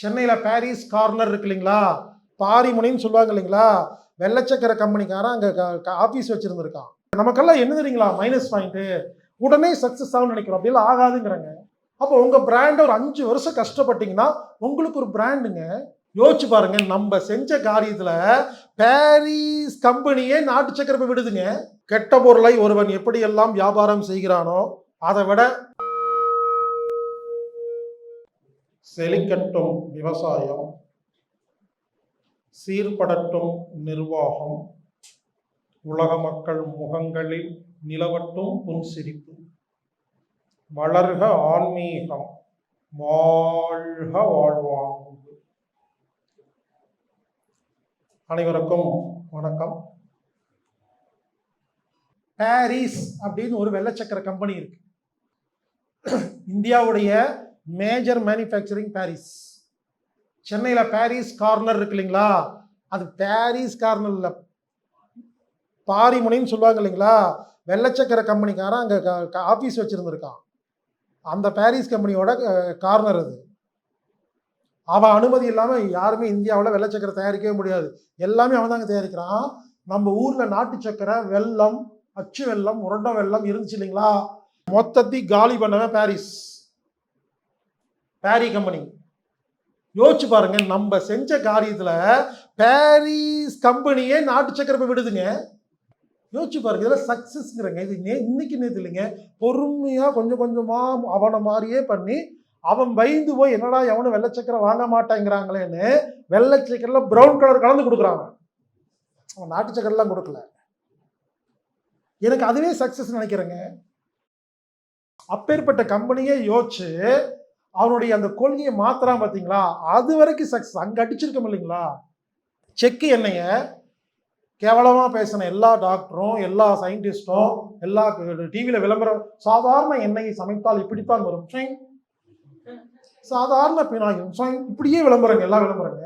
சென்னையில் Parry's corner இருக்கு இல்லைங்களா? பாரிமுனைன்னு சொல்லுவாங்க இல்லைங்களா? வெள்ளச்சக்கர கம்பெனிக்காரன் அங்கே ஆஃபீஸ் வச்சுருந்துருக்கான். நமக்கெல்லாம் என்ன தெரியுங்களா? மைனஸ் பாயிண்ட்டு உடனே சக்ஸஸ் ஆகும்னு நினைக்கிறோம். அப்படிலாம் ஆகாதுங்கிறாங்க. அப்போ உங்கள் பிராண்டை ஒரு அஞ்சு வருஷம் கஷ்டப்பட்டீங்கன்னா உங்களுக்கு ஒரு பிராண்டுங்க யோசிச்சு பாருங்க. நம்ம செஞ்ச காரியத்தில் பாரிஸ் கம்பெனியே நாட்டு சக்கரப்பை விடுதுங்க. கெட்ட பொருளை ஒருவன் எப்படியெல்லாம் வியாபாரம் செய்கிறானோ அதை விட செழிக்கட்டும் விவசாயம் சீர்படட்டும் நிர்வாகம் உலக மக்கள் முகங்களில் நிலவட்டும் புன்சிரிப்பு. வளர்க ஆன்மீகம் வாழ்க வாழ்வாங்கு. அனைவருக்கும் வணக்கம். பாரிஸ் அப்படின்னு ஒரு வெள்ளச்சக்கர கம்பெனி இருக்கு. இந்தியாவுடைய மேஜர் மேனுஃபேக்சரிங் பாரிஸ் சென்னையில் பாரிஸ் கார்னர் இருக்கு இல்லைங்களா? அது பாரிஸ் கார்னரில் பாரிமுனைன்னு சொல்லுவாங்க இல்லைங்களா? வெள்ளச்சக்கர கம்பெனிக்காரன் அங்கே ஆஃபீஸ் வச்சுருந்துருக்கான். அந்த பாரிஸ் கம்பெனியோட கார்னர் அது. அவன் அனுமதி இல்லாமல் யாருமே இந்தியாவில் வெள்ளச்சக்கரை தயாரிக்கவே முடியாது. எல்லாமே அவன் தாங்க தயாரிக்கிறான். நம்ம ஊரில் நாட்டு சக்கரை வெள்ளம் அச்சு வெள்ளம் உரண்ட வெள்ளம் இருந்துச்சு இல்லைங்களா? மொத்தத்தி காலி பண்ணவன் பாரிஸ் பேரி கம்பெனி யோசிச்சு பாருங்க நம்ம செஞ்ச காரியத்தில் பாரிஸ் கம்பெனியே நாட்டு சக்கரப்பை விடுதுங்க. யோசிச்சு பாருங்க இதெல்லாம் சக்ஸஸ்ங்கிறங்க இது இன்னைக்கு நேற்று இல்லைங்க. பொறுமையாக கொஞ்சம் கொஞ்சமாக அவனை மாதிரியே பண்ணி அவன் பயந்து போய் என்னடா எவனும் வெள்ளச்சக்கரை வாங்க மாட்டேங்கிறாங்களேன்னு வெள்ளச்சக்கரில் ப்ரௌன் கலர் கலந்து கொடுக்குறாங்க அவன் நாட்டு சக்கரெல்லாம் கொடுக்கல. எனக்கு அதுவே சக்ஸஸ் நினைக்கிறேங்க. அப்பேற்பட்ட கம்பெனியே யோசிச்சு அவனுடைய அந்த கொள்கையை மாத்துறான் பார்த்தீங்களா அது வரைக்கும் சக்ஸஸ் அங்கே அடிச்சிருக்கோம் இல்லைங்களா செக்கு என்னைய கேவலமாக பேசின எல்லா டாக்டரும் எல்லா சயின்டிஸ்டும் எல்லா டிவியில் விளம்பரம் சாதாரண எண்ணெயை சமைத்தால் இப்படித்தான் வரும். ட்ரெயின் சாதாரண பினாயும் ட்ரெயின் இப்படியே விளம்பரங்க எல்லா விளம்பரங்க.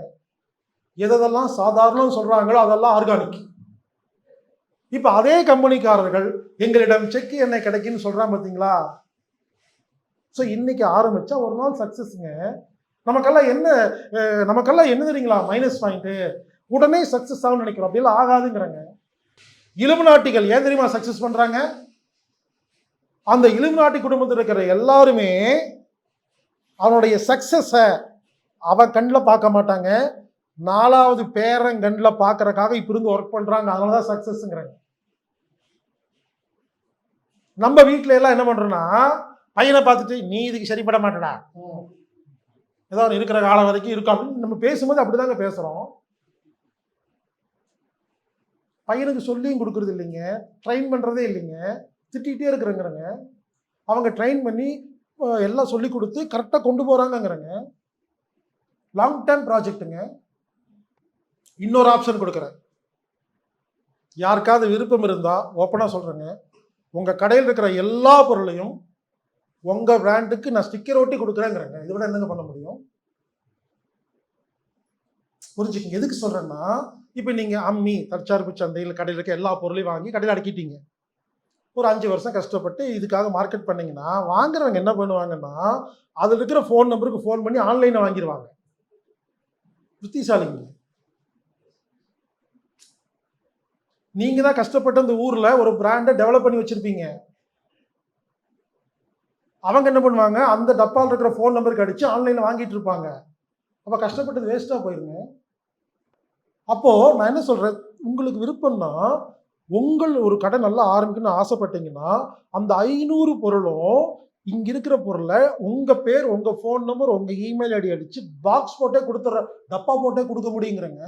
எதெல்லாம் சாதாரணம் சொல்கிறாங்களோ அதெல்லாம் ஆர்கானிக் இப்போ அதே கம்பெனிக்காரர்கள் எங்களிடம் செக்கு எண்ணெய் கிடைக்குன்னு சொல்கிறான் பார்த்தீங்களா ஸோ இன்னைக்கு ஆரம்பிச்சா ஒரு நாள் சக்ஸஸ்ங்க நமக்கெல்லாம் என்ன நமக்கெல்லாம் என்ன தெரியுங்களா? மைனஸ் பாயிண்ட்டு உடனே சக்ஸஸ் ஆகும்னு நினைக்கிறோம். அப்படிலாம் ஆகாதுங்கிறாங்க. இலும்பு நாட்டிகள் ஏன் தெரியுமா சக்ஸஸ் பண்ணுறாங்க அந்த இலும்பு நாட்டி குடும்பத்தில் இருக்கிற எல்லாருமே அவனுடைய சக்ஸஸை அவன் கண்ணில் பார்க்க மாட்டாங்க. நாலாவது பேரன் கண்ணில் பார்க்கறக்காக இப்போ இருந்து ஒர்க் பண்ணுறாங்க அதனால தான் சக்ஸஸ்ங்கிறாங்க நம்ம வீட்டில எல்லாம் என்ன பண்ணுறோன்னா பையனை பார்த்துட்டு நீ இதுக்கு சரிப்பட மாட்டடா. ஏதோ இருக்கிற காலம் வரைக்கும் இருக்கும் அப்படின்னு நம்ம பேசும்போது அப்படிதாங்க பேசுகிறோம் பையனுக்கு சொல்லியும் கொடுக்கறது இல்லைங்க. ட்ரெயின் பண்ணுறதே இல்லைங்க. திட்டிகிட்டே இருக்கிறேங்கிறங்க. அவங்க ட்ரெயின் பண்ணி எல்லாம் சொல்லி கொடுத்து கரெக்டாக கொண்டு போகிறாங்கங்கிறங்க லாங் டேர்ம் ப்ராஜெக்ட்டுங்க இன்னொரு ஆப்ஷன் கொடுக்குறேன். யாருக்காவது விருப்பம் இருந்தால் ஓப்பனாக சொல்கிறேங்க உங்கள் கடையில் இருக்கிற எல்லா பொருளையும் உங்கள் பிராண்டுக்கு நான் ஸ்டிக்கர் ஒட்டி கொடுக்குறேங்கிறேங்க. இதை விட என்னங்க பண்ண முடியும்? புரிஞ்சுக்கங்க. எதுக்கு சொல்கிறேன்னா இப்போ நீங்கள் அம்மி தற்சார்பு சந்தையில் கடையில் இருக்க எல்லா பொருளையும் வாங்கி கடையில் அடக்கிட்டீங்க. ஒரு அஞ்சு வருஷம் கஷ்டப்பட்டு இதுக்காக மார்க்கெட் பண்ணீங்கன்னா வாங்குறவங்க என்ன பண்ணுவாங்கன்னா அதில் இருக்கிற ஃபோன் நம்பருக்கு ஃபோன் பண்ணி ஆன்லைனில் வாங்கிடுவாங்க புத்திசாலிங்க. நீங்கள் தான் கஷ்டப்பட்டு அந்த ஊரில் ஒரு பிராண்டை டெவலப் பண்ணி வச்சுருப்பீங்க. அவங்க என்ன பண்ணுவாங்க? அந்த டப்பால் இருக்கிற ஃபோன் நம்பருக்கு அடித்து ஆன்லைனில் வாங்கிட்டு இருப்பாங்க. அப்போ கஷ்டப்பட்டது வேஸ்ட்டாக போயிருங்க அப்போது நான் என்ன சொல்கிறேன் உங்களுக்கு விருப்பம்னா உங்கள் ஒரு கடை நல்லா ஆரம்பிக்கணும்னு ஆசைப்பட்டீங்கன்னா அந்த ஐநூறு பொருளும் இங்கே இருக்கிற பொருளை உங்கள் பேர் உங்கள் ஃபோன் நம்பர் உங்கள் இமெயில் ஐடி அடித்து பாக்ஸ் போட்டே கொடுத்துட்ற டப்பா போட்டே கொடுக்க முடியுங்கிறங்க?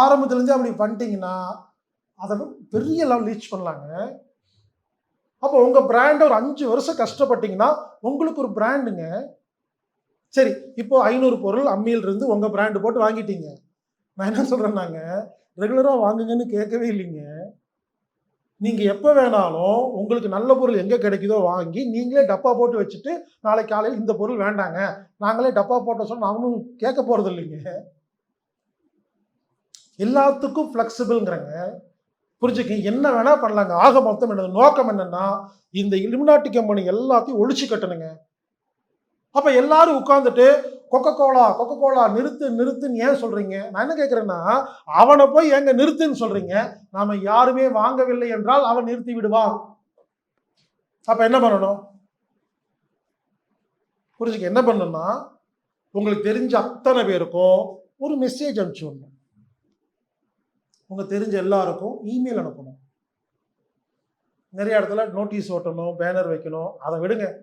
ஆரம்பத்துலேருந்து அப்படி பண்ணிட்டீங்கன்னா அதை பெரிய லெவல் ரீச் பண்ணலாங்க. அப்போ உங்கள் பிராண்டை ஒரு அஞ்சு வருஷம் கஷ்டப்பட்டீங்கன்னா உங்களுக்கு ஒரு பிராண்டுங்க சரி இப்போ ஐநூறு பொருள் அம்மியில் இருந்து உங்கள் பிராண்டு போட்டு வாங்கிட்டீங்க. நான் என்ன சொல்கிறேன்னாங்க ரெகுலராக வாங்குங்கன்னு கேட்கவே இல்லைங்க. நீங்கள் எப்போ வேணாலும் உங்களுக்கு நல்ல பொருள் எங்கே கிடைக்குதோ வாங்கி நீங்களே டப்பா போட்டு வச்சுட்டு நாளைக்கு காலையில் இந்த பொருள் வேண்டாங்க. நாங்களே டப்பா போட்ட சொன்னால் நாங்களும் கேட்க போகிறது இல்லைங்க எல்லாத்துக்கும் ஃப்ளெக்சிபிள்ங்கிறங்க புரிஞ்சுக்க என்ன வேணா பண்ணலாங்க. ஆக மொத்தம் என்னது நோக்கம் என்னன்னா இந்த இலுமினாட்டி கம்பெனி எல்லாத்தையும் ஒழிச்சு கட்டணுங்க. அப்ப எல்லாரும் உட்காந்துட்டு கொக்கோ கோலா கொக்கோ கோலா நிறுத்து நிறுத்துன்னு ஏன் சொல்றீங்க? நான் என்ன கேட்குறேன்னா அவனை போய் எங்க நிறுத்துன்னு சொல்றீங்க? நாம யாருமே வாங்கவில்லை என்றால் அவன் நிறுத்தி விடுவான். அப்ப என்ன பண்ணணும்? புரிஞ்சுக்க என்ன பண்ணணும்னா உங்களுக்கு தெரிஞ்ச அத்தனை பேருக்கும் ஒரு மெசேஜ் அனுப்பிச்சு விடணும். உங்கள் தெரிஞ்ச எல்லாருக்கும் இமெயில் அனுப்பணும். நிறைய இடத்துல நோட்டீஸ் ஓட்டணும் பேனர் வைக்கணும். அதை விடுங்க.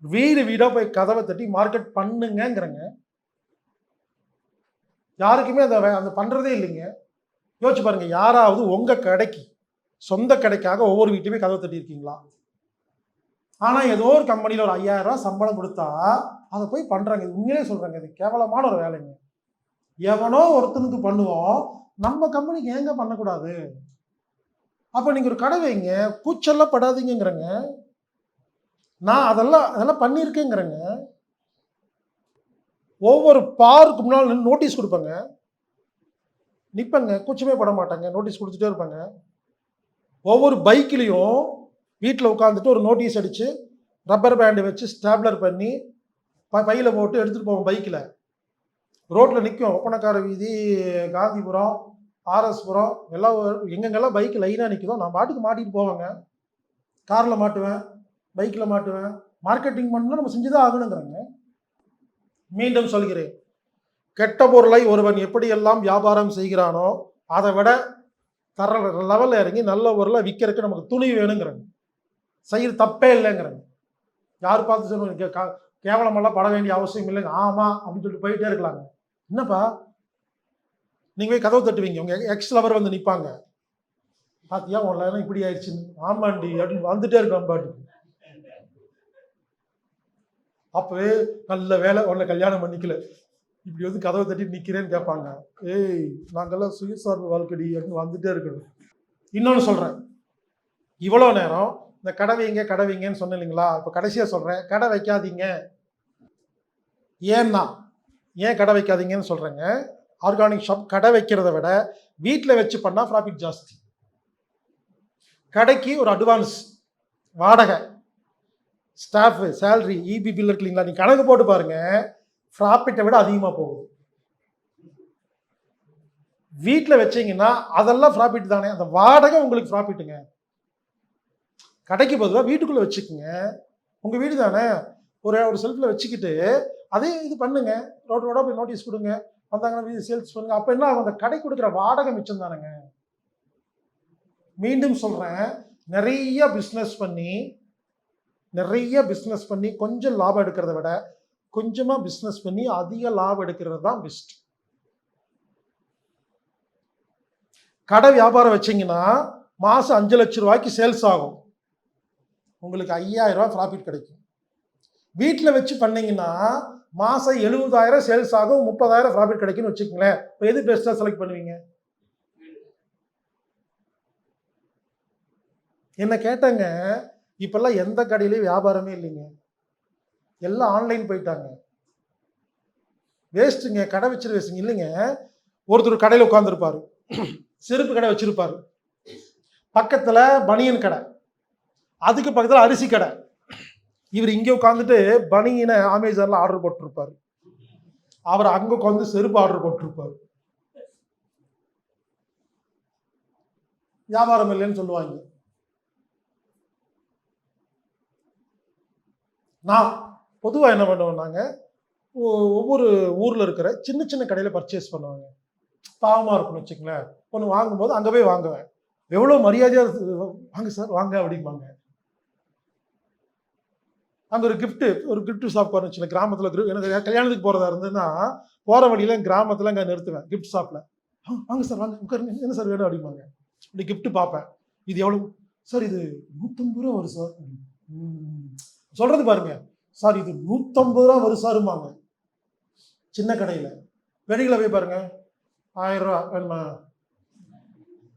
வீடு வீடாக போய் கதவை தட்டி மார்க்கெட் பண்ணுங்கங்கிறங்க. யாருக்குமே அதை வே- அந்த பண்ணுறதே இல்லைங்க. யோசிச்சு பாருங்க யாராவது உங்கள் கடைக்கு சொந்த கடைக்காக ஒவ்வொரு வீட்டுமே கதவை தட்டியிருக்கீங்களா? ஆனால் ஏதோ ஒரு கம்பெனியில் ஒரு ஐயாயிரம் ரூபாய் சம்பளம் கொடுத்தா அதை போய் பண்ணுறாங்க இது உண்மையிலே சொல்கிறாங்க இது கேவலமான ஒரு வேலைங்க. எவனோ ஒருத்தனுக்கு பண்ணுவோம் நம்ம கம்பெனிக்கு ஏங்க பண்ணக்கூடாது? அப்போ நீங்கள் ஒரு கடை வைங்க கூச்சல்லாம் படாதீங்கிறங்க நான் அதெல்லாம் அதெல்லாம் பண்ணியிருக்கேங்கிறங்க. ஒவ்வொரு பாருக்கு முன்னால் நின்று நோட்டீஸ் கொடுப்பேங்க. நிற்பேங்க கூச்சமே பட மாட்டாங்க நோட்டீஸ் கொடுத்துட்டே இருப்பாங்க. ஒவ்வொரு பைக்லேயும் வீட்டில் உட்காந்துட்டு ஒரு நோட்டீஸ் அடித்து ரப்பர் பேண்டு வச்சு ஸ்டாப்லர் பண்ணி ப பையில் போட்டு எடுத்துகிட்டு போவோம் பைக்கில். ரோட்டில் நிற்கும் ஒப்பனக்கார வீதி காந்திபுரம் ஆர்எஸ்புரம் எல்லாம் எங்கெங்கெல்லாம் பைக் லைனாக நிற்குதோ நான் பாட்டுக்கு மாட்டிட்டு போவேங்க. காரில் மாட்டுவேன் பைக்கில் மாட்டுவேன். மார்க்கெட்டிங் பண்ணணும் நம்ம செஞ்சு தான் ஆகணுங்கிறாங்க. மீண்டும் சொல்கிறேன். கெட்ட பொருளை ஒருவன் எப்படியெல்லாம் வியாபாரம் செய்கிறானோ அதை விட தர லெவலில் இறங்கி நல்ல பொருளை விற்கிறதுக்கு நமக்கு துணி வேணுங்கிறாங்க. செய்கிற தப்பே இல்லைங்கிறாங்க. யார் பார்த்து சொல்லுவாங்க? கே- கேவலமெல்லாம் பட வேண்டிய அவசியம் இல்லைங்க. ஆமாம் அப்படின்னு சொல்லிட்டு போயிட்டே இருக்கலாங்க. என்னப்பா? நீங்கள் போய் கதவு தட்டுவீங்க. உங்கள் எக்ஸ் லவர் வந்து நிற்பாங்க பாத்தியா உன் லைனம் இப்படி ஆயிடுச்சுன்னு. ஆமாண்டி அப்படின்னு வந்துட்டே இருக்கான் பாட்டுக்கு அப்பவே நல்ல வேலை உன்னை கல்யாணம் பண்ணிக்கல. இப்படி வந்து கதவை தட்டி நிக்கிறேன்னு கேட்பாங்க. ஏய் நாங்கெல்லாம் சுயசார்பு வாழ்க்கடி அப்படின்னு வந்துட்டே இருக்கணும். இன்னொன்று சொல்றேன். இவ்வளோ நேரம் இந்த கடை வைங்க கடை வைங்கன்னு சொன்னேன் இல்லைங்களா? இப்போ கடைசியாக சொல்றேன். கடை வைக்காதீங்க. ஏன்னா ஏன் கடை வைக்காதீங்கன்னு சொல்கிறேங்க ஆர்கானிக் ஷாப் கடை வைக்கிறத விட வீட்டில் வச்சு பண்ணால் ப்ராஃபிட் ஜாஸ்தி. கடைக்கு ஒரு அட்வான்ஸ் வாடகை ஸ்டாஃபு சேலரி இபி பில் இருக்கு இல்லைங்களா நீ கணக்கு போட்டு பாருங்கள் ப்ராஃபிட்டை விட அதிகமாக போகுது. வீட்டில் வச்சீங்கன்னா அதெல்லாம் ப்ராஃபிட் தானே. அந்த வாடகை உங்களுக்கு ப்ராஃபிட்டுங்க கடைக்கு பொதுவாக வீட்டுக்குள்ளே வச்சுக்கோங்க. உங்கள் வீடு தானே. ஒரு ஒரு செல்ஃபில் வச்சுக்கிட்டு அதே இது பண்ணுங்க. ரோட் ரோடாக போய் நோட்டீஸ் கொடுங்க. வந்தாங்கன்னா சேல்ஸ் பண்ணுங்க அப்போ என்ன அந்த கடை கொடுக்குற வாடகை மிச்சம் தானுங்க. மீண்டும் சொல்கிறேன் நிறைய பிஸ்னஸ் பண்ணி நிறைய பிஸ்னஸ் பண்ணி கொஞ்சம் லாபம் எடுக்கிறத விட கொஞ்சமாக பிஸ்னஸ் பண்ணி அதிக லாபம் எடுக்கிறது தான் பெஸ்ட் கடை வியாபாரம் வச்சீங்கன்னா மாதம் அஞ்சு லட்ச ரூபாய்க்கு சேல்ஸ் ஆகும். உங்களுக்கு ஐயாயிரம் ரூபாய் ப்ராஃபிட் கிடைக்கும். வீட்டில் வச்சு பண்ணிங்கன்னா மாதம் எழுபதாயிரம் சேல்ஸ் ஆகும் முப்பதாயிரம் ப்ராஃபிட் கிடைக்கும்னு வச்சுக்கோங்களேன். இப்போ எது பெஸ்ட்டாக செலக்ட் பண்ணுவீங்க? என்ன கேட்டாங்க இப்பெல்லாம் எந்த கடையிலையும் வியாபாரமே இல்லைங்க. எல்லாம் ஆன்லைன் போயிட்டாங்க. வேஸ்ட்டுங்க கடை வச்சிரு வேஸ்ட்டுங்க இல்லைங்க ஒருத்தர் கடையில் உட்காந்துருப்பாரு செருப்பு கடை வச்சுருப்பார். பக்கத்தில் பனியன் கடை. அதுக்கு பக்கத்தில் அரிசி கடை. இவர் இங்கே உட்காந்துட்டு பனியினை அமேசானில் ஆர்டர் போட்டிருப்பாரு. அவர் அங்கே உட்காந்து செருப்பு ஆர்டர் போட்டிருப்பார். வியாபாரம் இல்லைன்னு சொல்லுவாங்க. நான் பொதுவாக என்ன பண்ணுவோம் நாங்கள் ஒவ்வொரு ஊரில் இருக்கிற சின்ன சின்ன கடையில் பர்ச்சேஸ் பண்ணுவாங்க. பாவமாக இருக்கும்னு வச்சுங்களேன் ஒன்று வாங்கும்போது அங்கே போய் வாங்குவேன். எவ்வளோ மரியாதையாக வாங்க சார் வாங்க அப்படிம்பாங்க. அங்கே ஒரு கிஃப்ட்டு ஒரு கிஃப்ட் ஷாப் வச்சுங்க கிராமத்தில் எனக்கு கல்யாணத்துக்கு போகிறதா இருந்ததுன்னா போகிற வழியில் கிராமத்தில் அங்கே நிறுத்துவேன் கிஃப்ட் ஷாப்பில் வாங்க சார் வாங்க. உட்காருங்க. என்ன சார் வேணும் அப்படிம்பாங்க. அப்படி கிஃப்ட்டு பார்ப்பேன். இது எவ்வளோ சார் இது நூற்றம்பது ரூபா வரும் சார் சொல்கிறது பாருங்க. சார் இது நூற்றம்பது ரூபா வரும் சாருமாங்க சின்ன கடையில். வெளியில் போய் பாருங்க. ஆயிரம் ரூபா வேணுமா?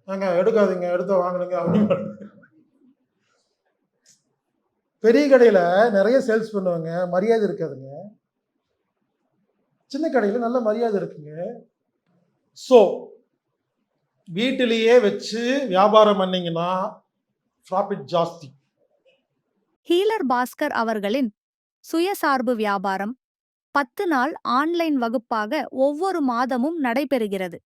ஏங்க எடுக்காதீங்க எடுத்து வாங்கினுங்க அப்படின்னு பெரிய கடையில் நிறைய சேல்ஸ் பண்ணுவாங்க. மரியாதை இருக்காதுங்க. சின்ன கடையில் நல்ல மரியாதை இருக்குங்க. ஸோ வீட்டிலேயே வச்சு வியாபாரம் பண்ணீங்கன்னா ப்ராஃபிட் ஜாஸ்தி. ஹீலர் பாஸ்கர் அவர்களின் சுயசார்பு வியாபாரம் பத்து நாள் ஆன்லைன் வகுப்பாக ஒவ்வொரு மாதமும் நடைபெறுகிறது.